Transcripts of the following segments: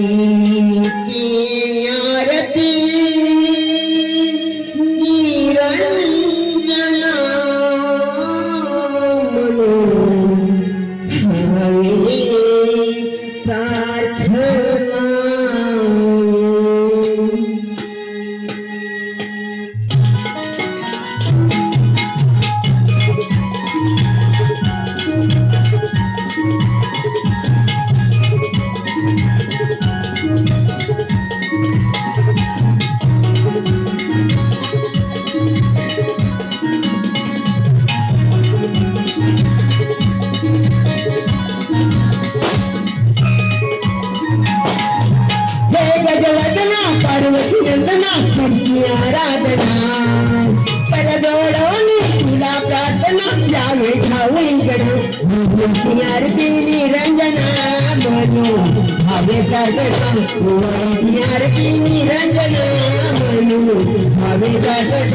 Hare నందనాథుడికి ఆరాధన పరదోడోని ఇలా ప్రార్థన జావేఠావు ఇంకడు అరతి నిరంజన మను భవ్య ప్రార్థన అరతి నిరంజన మను భవ్య ప్రార్థన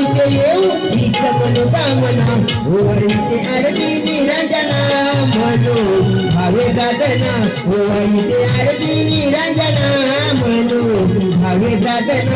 ರಿಕೆಯು ಗೀತವನ್ನು ಕಾಮನ ಓರಿಕೆ ಅರಬಿ ನಿರಂಜನ ಮನು ಭಾವೆ ದಾದನ ಓರಿಕೆ ಅರಬಿ ನಿರಂಜನ ಮನು ಭಾವೆ ದಾದನ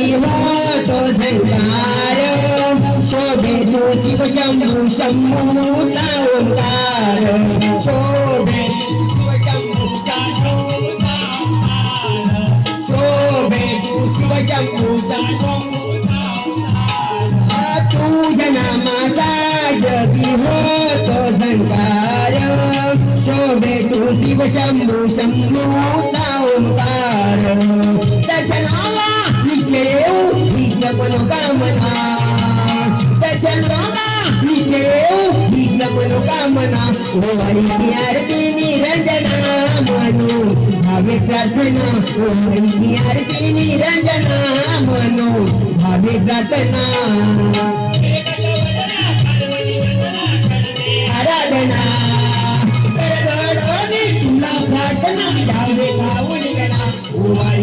तो संसार शिव शंभु शंभु ओंकार शोभे शिव शंभु शिव शंभु तू जना माता जगी हो तो संसार तो शिव शंभु शंभु काम मना जय जलोगा 니เทو ಹಿನ್ನ ವನ ಕಮನ ಓ ವೈ ಯಾರ್ದಿ ನಿರಂಜನ ಮನೋ ಭವಿಷ್ಯಸನ ಓ ವೈ ಯಾರ್ದಿ ನಿರಂಜನ ಮನೋ ಭವಿಷ್ಯಸನ ಹೇ ಜಲ ವದನ ಕರುಡಿ ವದನ ಕರನೆ ಆರಾಧನ ಕರದೋನಿ ತುಲಾ ಭಕ್ತನ ಭವಿಕಾವಣೆ ಕನಾ ಓ ವೈ